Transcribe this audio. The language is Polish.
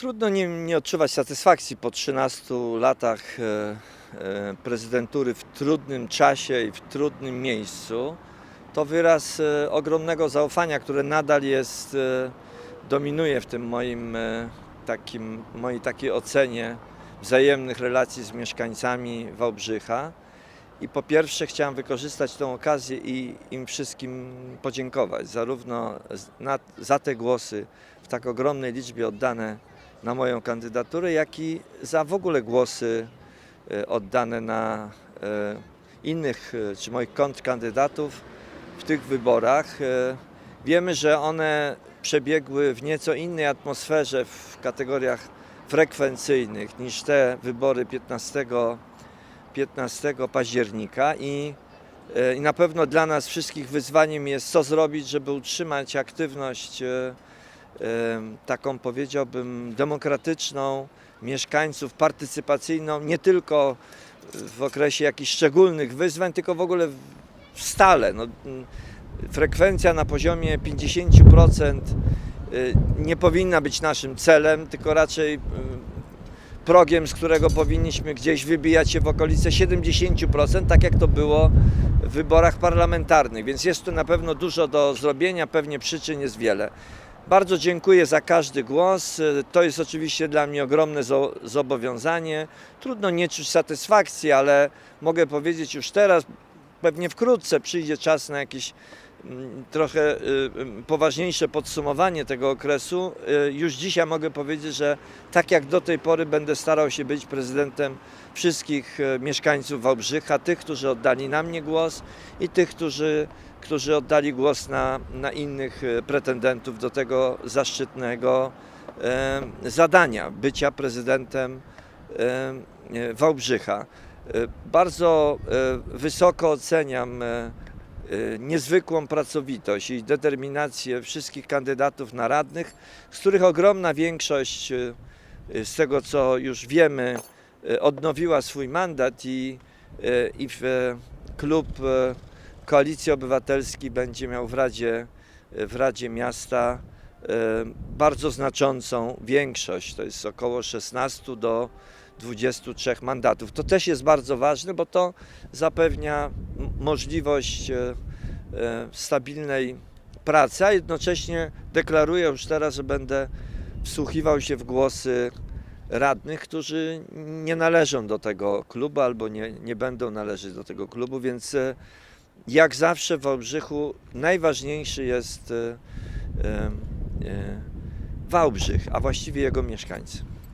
Trudno nie, nie odczuwać satysfakcji po 13 latach e, e, prezydentury w trudnym czasie i w trudnym miejscu. To wyraz e, ogromnego zaufania, które nadal jest, dominuje w tym moim takim, mojej takiej ocenie wzajemnych relacji z mieszkańcami Wałbrzycha. I po pierwsze chciałem wykorzystać tę okazję i im wszystkim podziękować, zarówno za te głosy w tak ogromnej liczbie oddane na moją kandydaturę, jak i za w ogóle głosy e, oddane na e, innych e, czy moich kontrkandydatów w tych wyborach. Wiemy, że one przebiegły w nieco innej atmosferze w kategoriach frekwencyjnych niż te wybory 15 15 października i, i na pewno dla nas wszystkich wyzwaniem jest, co zrobić, żeby utrzymać aktywność taką powiedziałbym demokratyczną mieszkańców, partycypacyjną, nie tylko w okresie jakichś szczególnych wyzwań, tylko w ogóle stale. No, frekwencja na poziomie 50% y, nie powinna być naszym celem, tylko raczej progiem, z którego powinniśmy gdzieś wybijać się w okolice 70%, tak jak to było w wyborach parlamentarnych. Więc jest tu na pewno dużo do zrobienia, pewnie przyczyn jest wiele. Bardzo dziękuję za każdy głos. To jest oczywiście dla mnie ogromne zo- zobowiązanie. Trudno nie czuć satysfakcji, ale mogę powiedzieć już teraz, pewnie wkrótce przyjdzie czas na jakieś trochę y, y, poważniejsze podsumowanie tego okresu. Y, Już dzisiaj mogę powiedzieć, że tak jak do tej pory będę starał się być prezydentem wszystkich e, mieszkańców Wałbrzycha, tych, którzy oddali na mnie głos i tych, którzy, którzy oddali głos na, na innych pretendentów do tego zaszczytnego zadania bycia prezydentem Wałbrzycha. Bardzo wysoko oceniam niezwykłą pracowitość i determinację wszystkich kandydatów na radnych, z których ogromna większość, e, e, z tego co już wiemy, odnowiła swój mandat i, i w, klub Koalicji Obywatelskiej będzie miał w Radzie, w Radzie Miasta bardzo znaczącą większość, to jest około 16 do 23 mandatów. To też jest bardzo ważne, bo to zapewnia możliwość e, e, stabilnej pracy, a jednocześnie deklaruję już teraz, że będę wsłuchiwał się w głosy radnych, którzy nie należą do tego klubu albo nie, nie będą należeć do tego klubu, więc e, jak zawsze w Wałbrzychu najważniejszy jest Wałbrzych, a właściwie jego mieszkańcy.